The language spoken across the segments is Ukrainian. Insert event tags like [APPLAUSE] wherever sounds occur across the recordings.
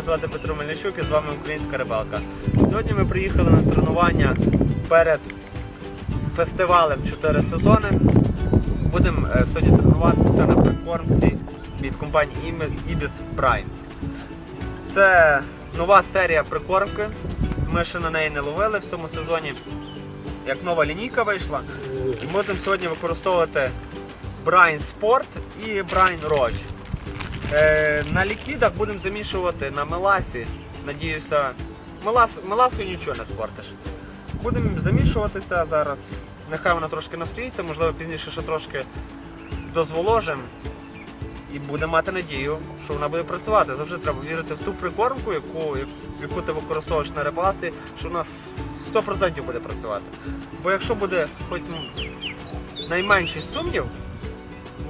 Мене звати Петро Мельничук і з вами Українська рибалка. Сьогодні ми приїхали на тренування перед фестивалем 4 сезони. Будемо е, сьогодні тренуватися на прикормці від компанії Ibis Prime. Це нова серія прикормки. Ми ще на неї не ловили в цьому сезоні. Як нова лінійка вийшла. Будемо сьогодні використовувати Brine Sport і Brine Roach. Е, на ліквідах будемо замішувати на меласі. Надіюся, мелас, меласою нічого не спортиш. Будемо замішуватися зараз. Нехай вона трошки настоїться, можливо, пізніше ще трошки дозволожимо. І будемо мати надію, що вона буде працювати. Завжди треба вірити в ту прикормку, яку, яку ти використовуєш на рибалці, що вона 100% буде працювати. Бо якщо буде хоч найменший сумнів,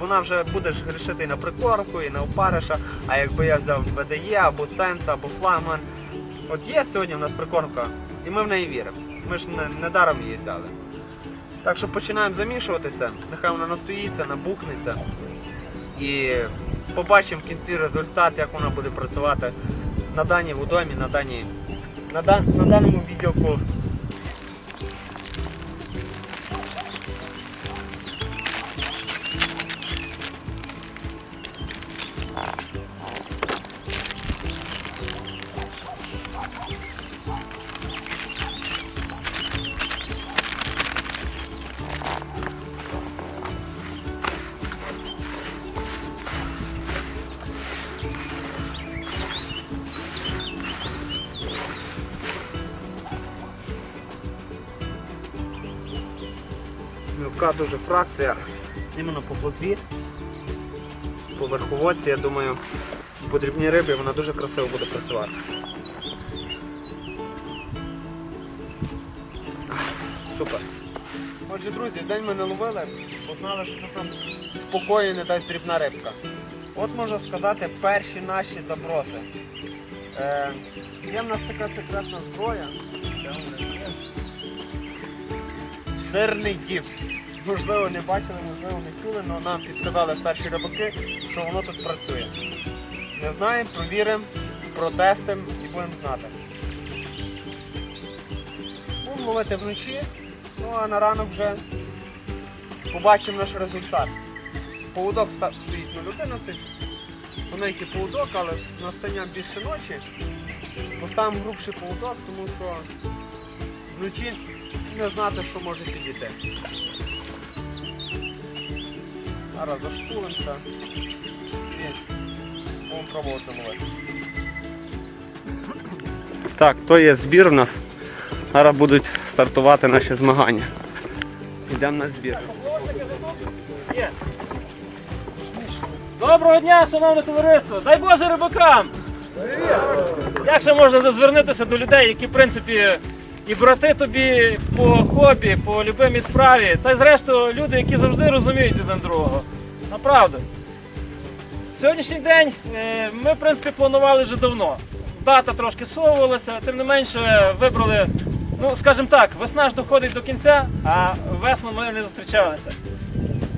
вона вже буде грішити і на прикормку, і на опариша. А якби я взяв ВДЄ або Сенса, або Флагман. От є сьогодні в нас прикормка, і ми в неї віримо. Ми ж не, не даром її взяли. Так що починаємо замішуватися, нехай вона настоїться, набухнеться. І побачимо в кінці результат, як вона буде працювати на даній водомі, на, даній, на, дан, на даному відділку. Мілка дуже фракція, іменно по плотві, по верховодці, я думаю, по дрібній рибі вона дуже красиво буде працювати. Супер. Отже, друзі, в день ми не ловили, бо знали, що тут нам спокою не дасть дрібна рибка. От можна сказати, перші наші заброси. Е, є в нас така секретна зброя. Сирний діб. Можливо, не бачили, можливо, не чули, але нам підсказали старші рибаки, що воно тут працює. Не знаємо, провіримо, протестимо і будемо знати. Будемо ловити вночі, ну а на ранок вже побачимо наш результат. Поводок стоїть на 11, тоненький поводок, але з настанням більше ночі. Поставимо грубший поводок, тому що вночі не знати, що може підійти. Зараз заштулимося і будемо пробувати ловити. Так, то є збір у нас. Зараз будуть стартувати наші змагання. Йдемо на збір. Доброго дня, шановне товариство! Дай Боже рибакам! Як ще можна звернутися до людей, які, в принципі, і брати тобі по хобі, по любимій справі, та й зрештою люди, які завжди розуміють один другого. Направду. Сьогоднішній день е, ми, в принципі, планували вже давно. Дата трошки совувалася, тим не менше вибрали, ну, скажімо так, весна ж доходить до кінця, а весну ми не зустрічалися.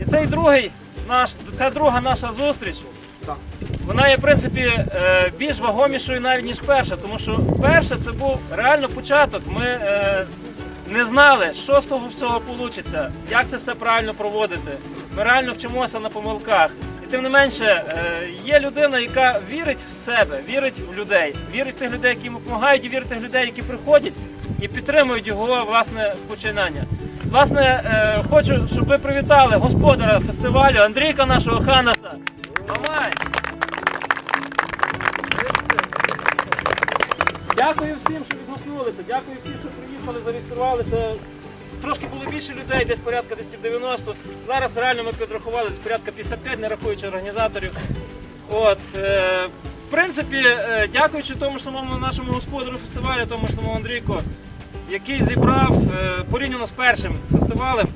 І цей другий наш, це друга наша зустріч. Так. Вона є, в принципі, е, більш вагомішою навіть, ніж перша, тому що перша це був реально початок. Ми е, не знали, що з того всього вийде, як це все правильно проводити. Ми реально вчимося на помилках. І тим не менше, е, є людина, яка вірить в себе, вірить в людей, вірить в тих людей, які йому допомагають, і вірить в тих людей, які приходять і підтримують його власне починання. Власне, хочу, щоб ви привітали господара фестивалю Андрійка нашого Ханаса. Мамай! Дякую всім, що відгукнулися. Дякую всім, що приїхали, зареєструвалися. Трошки було більше людей, десь порядка десь під 90. Зараз реально ми підрахували десь порядка 55, не рахуючи організаторів. От, е, в принципі, е, дякуючи тому самому нашому господарю фестивалю, тому ж самому Андрійку, який зібрав е, порівняно з першим фестивалем,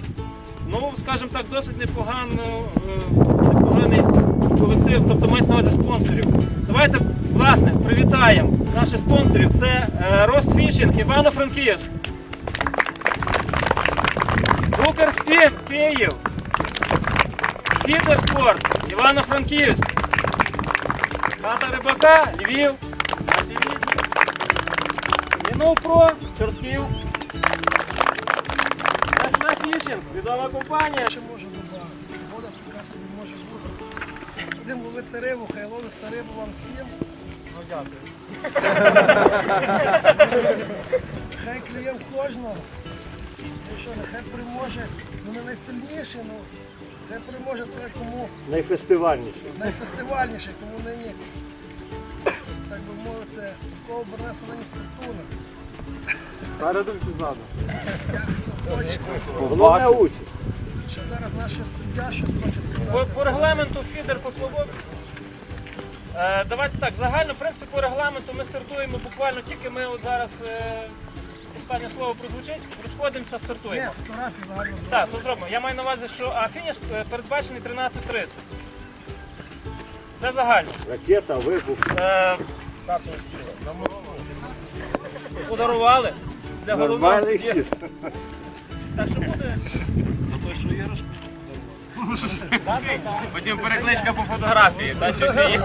ну, скажімо так, досить непогану, е, непоганий колектив, тобто мається на увазі спонсорів. Давайте, власне, привітаємо наших спонсорів. Це е, Рост Фішинг, Івано-Франківськ. Букер Спін, Київ. Фідерспорт, Івано-Франківськ. Хата Рибака, Львів. Наші Новпро, чортків. Фішинг, відома компанія. Ще можу додати. Вода така собі може бути. Будемо ловити рибу, хай ловиться рибу вам всім. Ну, дякую. Хай клює в кожного. Ну що, нехай переможе. Ну не найсильніший, ну хай переможе той, кому Найфестивальніше. найфестивальніший, кому нині, так би мовити, у кого обернеться нині фортуна. Передом чи ззаду? Як хто хоче. Головне участь. Що зараз наш суддя щось хоче По, сказати. по регламенту фідер поплавок. Е, давайте так, загально, в принципі, по регламенту ми стартуємо буквально тільки ми от зараз е, останнє слово прозвучить, розходимося, Ні, стартуємо. фотографію загально Так, то зробимо. Я маю на увазі, що а фініш е, передбачений 13.30. Це загально. Ракета, вибух. Е, подарували для Нормальний хід. Так що буде. Потім перекличка по фотографії, та всі є?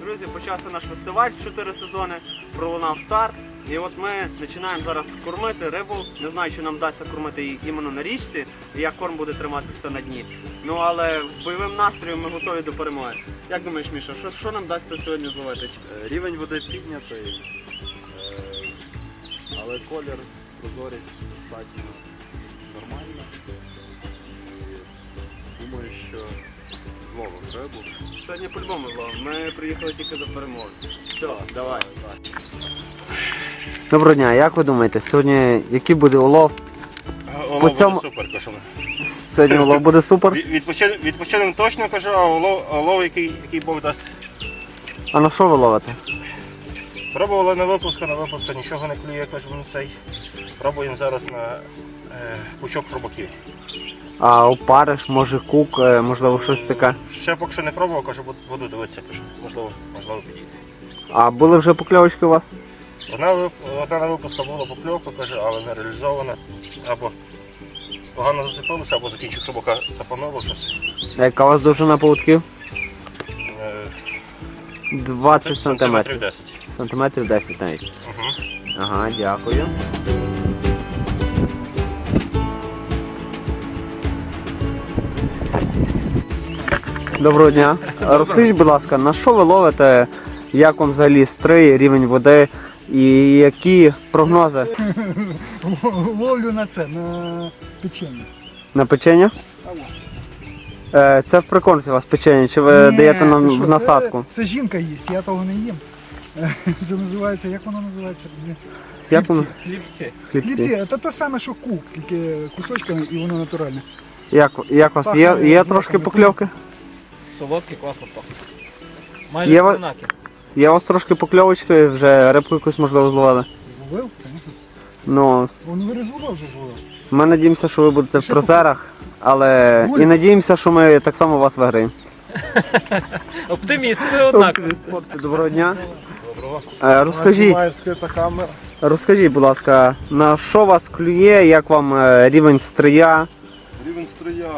Друзі, почався наш фестиваль 4 сезони, пролунав старт. І от ми починаємо зараз кормити рибу. Не знаю, чи нам вдасться кормити її іменно на річці, і як корм буде триматися на дні. Ну але з бойовим настроєм ми готові до перемоги. Як думаєш, Міша, що, що нам вдасться сьогодні зловити? Е, Рівень води піднятий, е, але колір, прозорість достатньо нормальна. І думаю, що зловив рибу. Сьогодні по-любому зловимо. Ми приїхали тільки до перемоги. Все, давай. Доброго дня, як ви думаєте, сьогодні який буде улов? Улов По цьому- буде супер, кажу. Сьогодні улов буде супер. Від- відпочинемо точно кажу, а улов, улов який, який Бог дасть. А на що ви ловите? Пробували на випуску, на випуску нічого не клює, кажу, ну цей. Пробуємо зараз на е, пучок хробаків. А опариш, може кук, е, можливо, щось таке. Ще поки що не пробував, кажу, буду- буду дивитися, кажу. Можливо, можливо підійде. А були вже покльовочки у вас? Одна, одна на випуску була покльовка, каже, але не реалізована. Або погано зацепилося, або закінчив хробака запануло щось. А Яка у вас довжина поводків? Е, 20 сантиметрів. 10. Сантиметрів 10 навіть. Угу. Ага, дякую. Доброго дня. Розкажіть, будь ласка, на що ви ловите? Як вам взагалі стрий, рівень води і які прогнози [LAUGHS] Ловлю на це, на печення. на печення? Е, Це в прикормці у вас печення, чи ви Ні, даєте нам ти що, в насадку? Це, це жінка їсть, я того не їм. [LAUGHS] Це називається, як воно називається? Як воно? Хлібці. Хлібці. Хлібці, це те саме, що кук, тільки кусочками і воно натуральне. Як, як у вас? Є, Пахне є з трошки покльовки? Солодкий, класно пахне. Майже Є ва- однакові. У вас трошки покльовочки, вже рибку якусь можливо зловили. Зловив? Ну, Воно вирізував вже зловив. Ми надіємося, що ви будете в призерах, але Ой. і надіємося, що ми так само вас виграємо. [LAUGHS] Оптимісти ви однакові. Хлопці, доброго дня. Доброго. Розкажіть, розкажіть, будь ласка, на що вас клює, як вам е, рівень стрия? Рівень стрия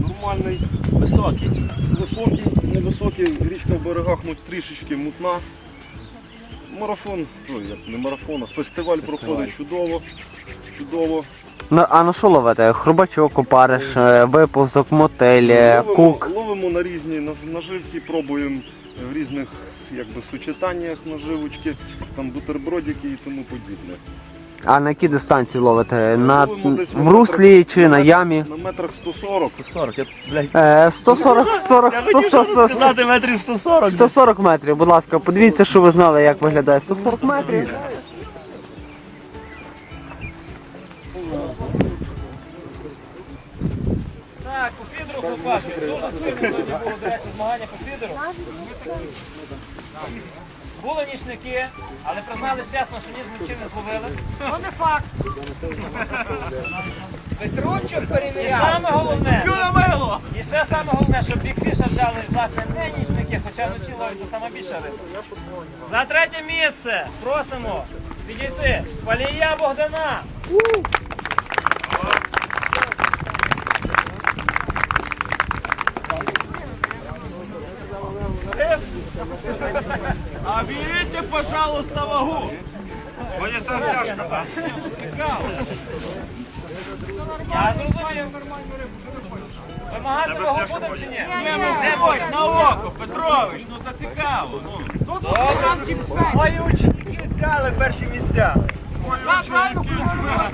нормальний, Високий. високий, невисокий, річка в берегах ну, трішечки мутна. Марафон, ну як не марафон, а фестиваль, проходить чудово, чудово. На, а на що ловите? Хрубачок, опариш, е, випуск, мотель, е, ловимо, кук. ловимо на різні наз- наживки, пробуємо в різних якби, сучитаннях наживочки, там бутербродики і тому подібне. А на які дистанції ловите? На, Ловимо десь в руслі чи на ямі? На метрах 140. 40, я, блядь, Е, 140, 40, 140, метрів 140. 140 метрів, будь ласка, подивіться, що ви знали, як виглядає 140 метрів. Так, по фідеру хлопаки. Дуже сильно сьогодні було, до речі, змагання по фідеру. Були нічники, але признались чесно, що ні з нічим не зловили. Ну не факт. Петручок перевіряв. І саме головне. І ще саме головне, щоб бікфіша взяли власне не нічники, хоча вночі ловиться саме більше риби. За третє місце просимо підійти Палія Богдана. пожалуйста, вагу. Мені там тяжко. Цікаво. Я нормально, нормальну рибу. Вимагати вагу будемо чи ні? Ні, ну на око, Петрович, ну це цікаво. Ну. Тут грам чи п'ять. Мої ученики взяли перші місця. Два правильно,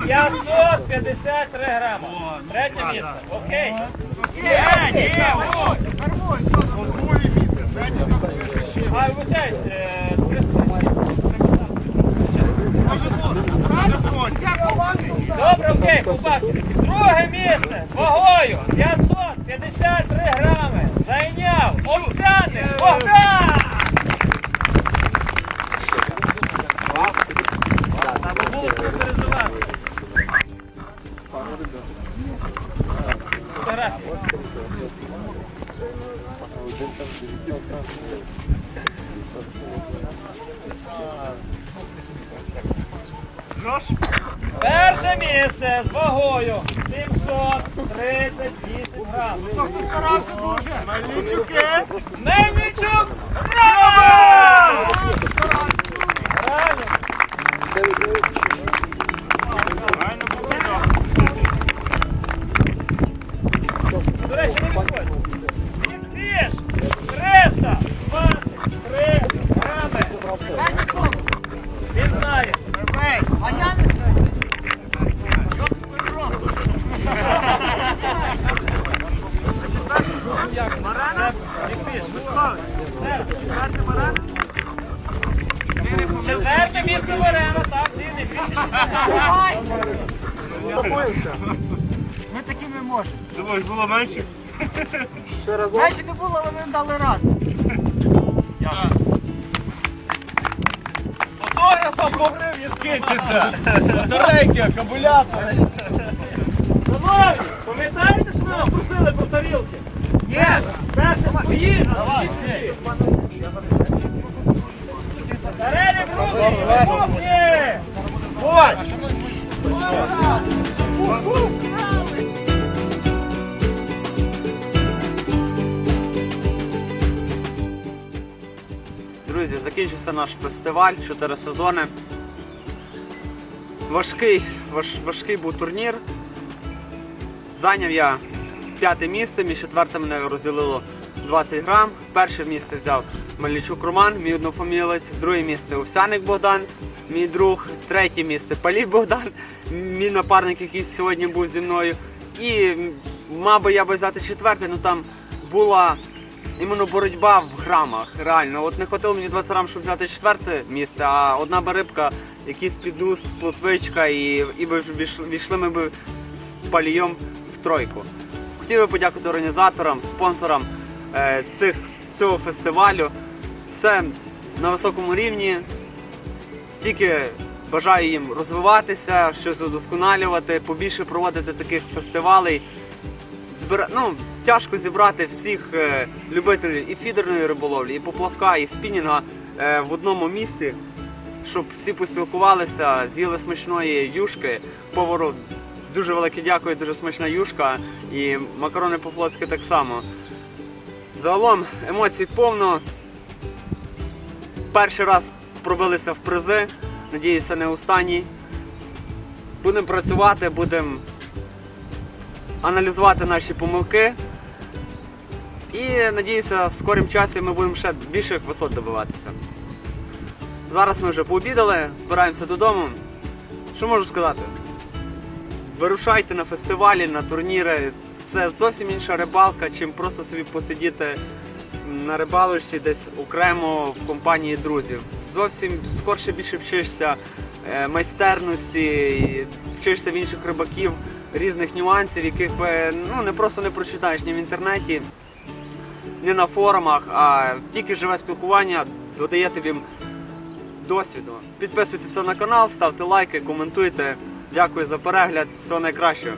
553 грама. Ну, Третє місце. Окей. Є, є, ось. Нормально, все, нормально. Третє місце. А, вибачаюсь, е, Добре, окей, побачите. Друге місце з вагою 553 грами. Зайняв Овсяник 738 грам. Мельничуки! Мельничук! Браво! Правильно. До речі, не відходь. Фіш 323 грами. Він знає. Четверте місце Варена, так, цінний 260 Ми такими можемо. Думаєш, було менше? Менше не було, але ми дали раду. Фотографа по гривні скиньтеся. Батарейки, акумулятор. Шановні, Друзі, наш фестиваль, 4 сезони. Важкий, важ, важкий був турнір. Зайняв я п'яте місце, між четвертим мене розділило 20 грам. Перше місце взяв Мельничук Роман, мій однофамілець, друге місце Овсяник Богдан, мій друг, третє місце Палій Богдан, мій напарник, який сьогодні був зі мною. І, мабуть, я би взяти четверте, ну там була іменно боротьба в грамах. Реально, от не хватило мені 20 грам, щоб взяти четверте місце, а одна би рибка, якийсь підуст, плотвичка, і, і би війшли, ми би з палієм в тройку. Хотів би подякувати організаторам, спонсорам е, цих, цього фестивалю. Все на високому рівні. Тільки бажаю їм розвиватися, щось удосконалювати, побільше проводити таких фестивалей збира... ну, тяжко зібрати всіх е, любителів і фідерної риболовлі, і поплавка, і спінінга е, в одному місці, щоб всі поспілкувалися, з'їли смачної юшки. Повару дуже велике дякую, дуже смачна юшка. І макарони по-флотськи так само. Загалом емоцій повно. Перший раз пробилися в призи. Надіюся, не останній. Будемо працювати, будемо аналізувати наші помилки. І надіюся, в скорім часі ми будемо ще більших висот добиватися. Зараз ми вже пообідали, збираємося додому. Що можу сказати? Вирушайте на фестивалі, на турніри. Це зовсім інша рибалка, чим просто собі посидіти на рибалочці десь окремо в компанії друзів. Зовсім скорше більше вчишся е, майстерності, вчишся в інших рибаків різних нюансів, яких ну, не просто не прочитаєш ні в інтернеті, ні на форумах, а тільки живе спілкування додає тобі досвіду. Підписуйтеся на канал, ставте лайки, коментуйте. Дякую за перегляд. Всього найкращого.